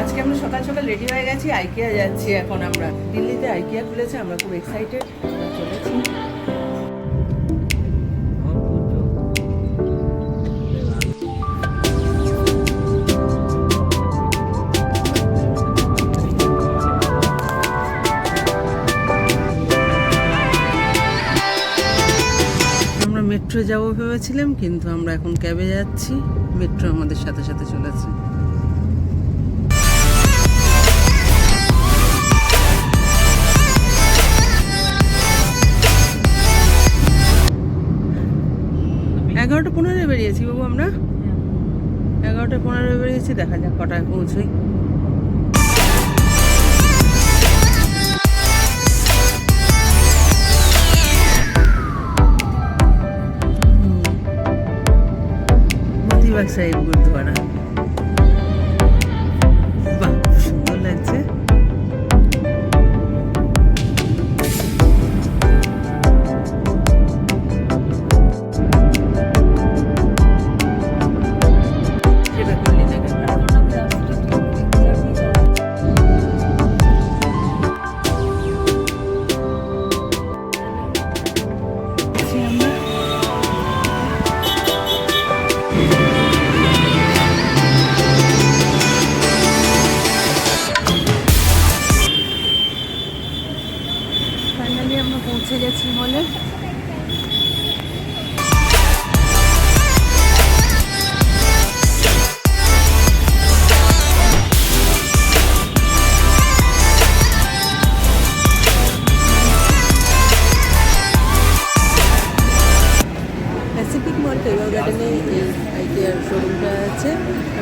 আজকে আমরা সকাল সকাল রেডি হয়ে গেছি আইকিয়া যাচ্ছি এখন আমরা। দিল্লিতে আইকিয়া খুলেছে, আমরা খুব এক্সাইটেড চলেছি। মেট্রো যাব ভেবেছিলাম, কিন্তু আমরা এখন ক্যাবে যাচ্ছি। মেট্রো আমাদের সাথে সাথে চলেছে। আমরা। এগারোটা পনেরো বেরিয়েছি দেখা যাক কটায় পৌঁছই।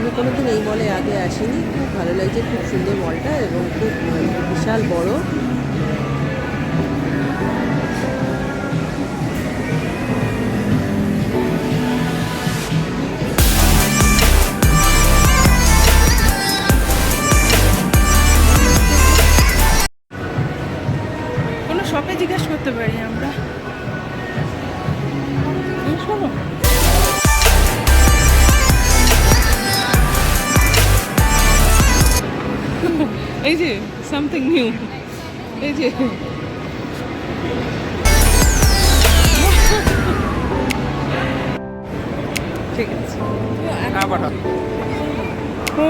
আমি কোনোদিন এই মলে আগে আসিনি। খুব ভালো লাগছে, খুব সুন্দর মলটা এবং খুব বিশাল বড়। কোনো শপে জিজ্ঞেস করতে পারি আমরা এই যে সামথিং নিউ এই যে। ঠিক আছে। ও।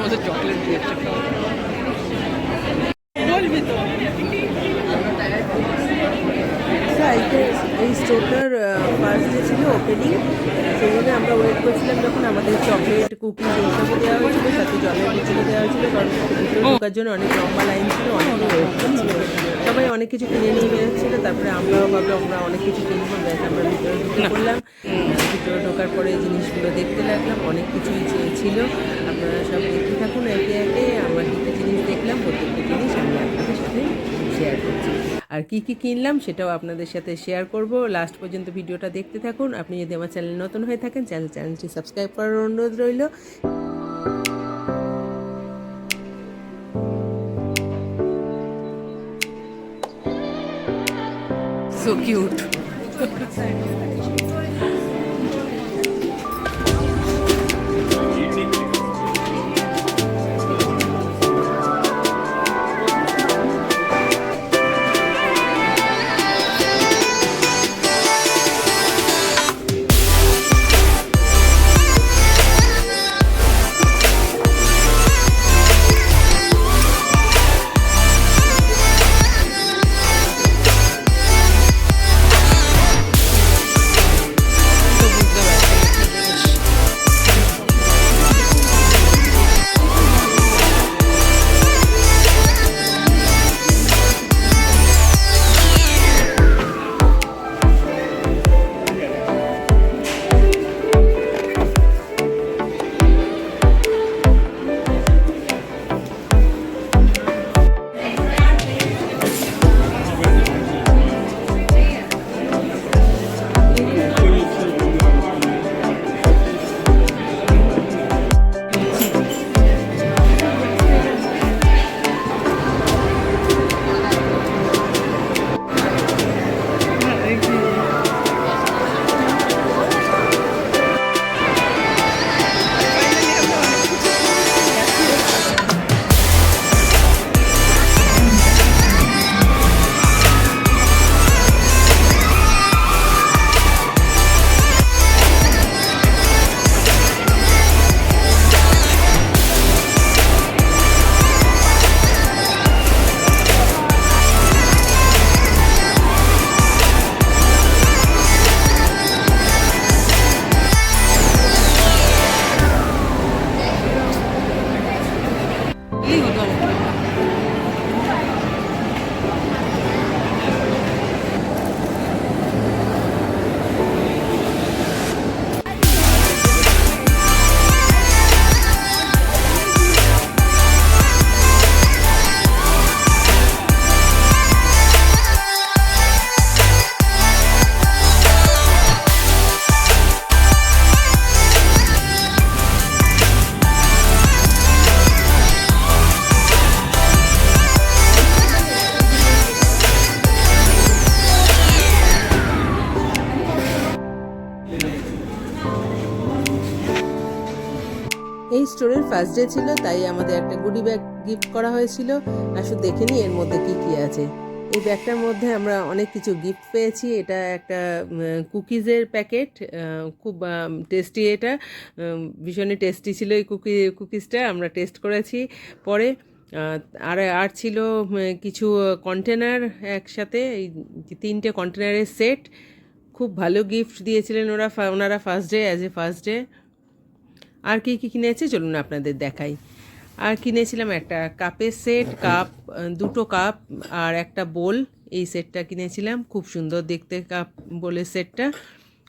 ওয়েট করছিলাম আমাদের চকলেট এই স্টোরটার ফার্স্ট ডে ছিল ওপেনিং সেই জন্য আমরা ওয়েট করছিলাম যখন আমাদের চকলেট কুকিজ এইসবও দেওয়া হয়েছিল সাথে জলের বোতলও দেওয়া হয়েছিল কারণ ঢোকার জন্য অনেক লম্বা লাইন ছিল অনেকে ওয়েট করছিল সবাই অনেক কিছু কিনে নিয়ে বেরোচ্ছিল তারপরে আমরাও ভাবলাম আমরা অনেক কিছু কিনবো ব্যাস আমরা ভিতরে ঢুকে পড়লাম। ভিতরে ঢোকার পরে জিনিসগুলো দেখতে লাগলাম অনেক কিছুই ছিল আপনারা সব দেখতে থাকুন একে একে আমরা কী কী জিনিস দেখলাম প্রত্যেকটা জিনিস আমি আপনাদের সাথে শেয়ার করছি। আর কি কি কিনলাম সেটাও আপনাদের সাথে শেয়ার করব। লাস্ট পর্যন্ত ভিডিওটা দেখতে থাকুন। আপনি যদি আমার চ্যানেল নতুন হয়ে থাকেন চ্যানেল চ্যানেলটি সাবস্ক্রাইব করার অনুরোধ রইল। So কিউট ফার্স্ট ডে ছিল, তাই আমাদের একটা গুডি ব্যাগ গিফট করা হয়েছিল। আসো দেখে নিই এর মধ্যে কি কি আছে। এই ব্যাগটার মধ্যে আমরা অনেক কিছু গিফট পেয়েছি। এটা একটা কুকিজের প্যাকেট খুব টেস্টি এটা। ভীষণই টেস্টি ছিল এই কুকি কুকিজটা আমরা টেস্ট করেছি পরে। আর আর ছিল কিছু কন্টেনার একসাথে, এই তিনটে কন্টেনারের সেট খুব ভালো গিফট দিয়েছিলেন ওরা ওনারা first day as a first day আর কি কি কিনেছে চলুন আপনাদের দেখাই। আর কিনেছিলাম একটা কাপের সেট, কাপ, দুটো কাপ আর একটা বোল। এই সেটটা কিনেছিলাম, খুব সুন্দর দেখতে কাপ, বোলের সেটটা।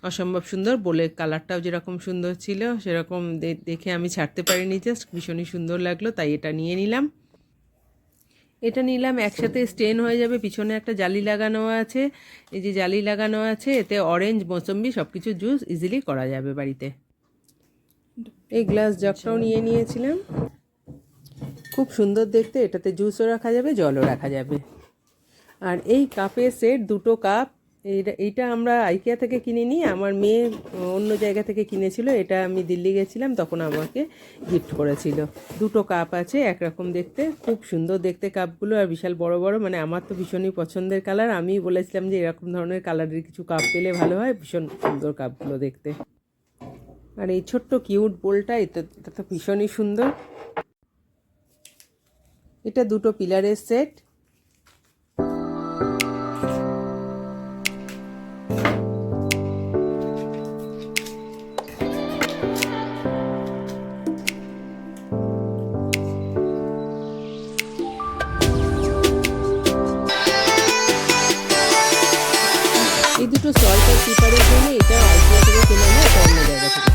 অসম্ভব সুন্দর, বোলের কালারটাও যেরকম সুন্দর ছিল, সেরকম দেখে আমি ছাড়তে পারিনি, জাস্ট ভীষণই সুন্দর লাগল, তাই এটা নিয়ে নিলাম। এটা নিলাম, একসাথে স্টেন হয়ে যাবে, পিছনে একটা জালি লাগানো আছে। এই যে জালি লাগানো আছে, এতে অরেঞ্জ, মৌসম্বি সব কিছু জুস ইজিলি করা যাবে বাড়িতে। এই গ্লাস জগটাও নিয়ে নিয়েছিলাম। খুব সুন্দর দেখতে এটাতে জুসও রাখা যাবে জলও রাখা যাবে। আর এই কাপের সেট দুটো কাপ এইটা এইটা আমরা আইকিয়া থেকে কিনে নিই আমার মেয়ে অন্য জায়গা থেকে কিনেছিল এটা আমি দিল্লি গেছিলাম তখন আমাকে গিফট করেছিল। দুটো কাপ আছে একরকম দেখতে খুব সুন্দর দেখতে কাপগুলো আর বিশাল বড় বড় মানে আমার তো ভীষণই পছন্দের কালার আমি বলেছিলাম যে এরকম ধরনের কালারের কিছু কাপ পেলে ভালো হয় ভীষণ সুন্দর কাপগুলো দেখতে। আর এই ছোট্ট কিউট বোলটা এটা এটা তো ভীষণই সুন্দর। এটা দুটো পিলারের সেট। এই দুটো সল্ট পেপারের জন্য এটা আইকিয়া থেকে কেনা না এটা অন্য জায়গা থেকে।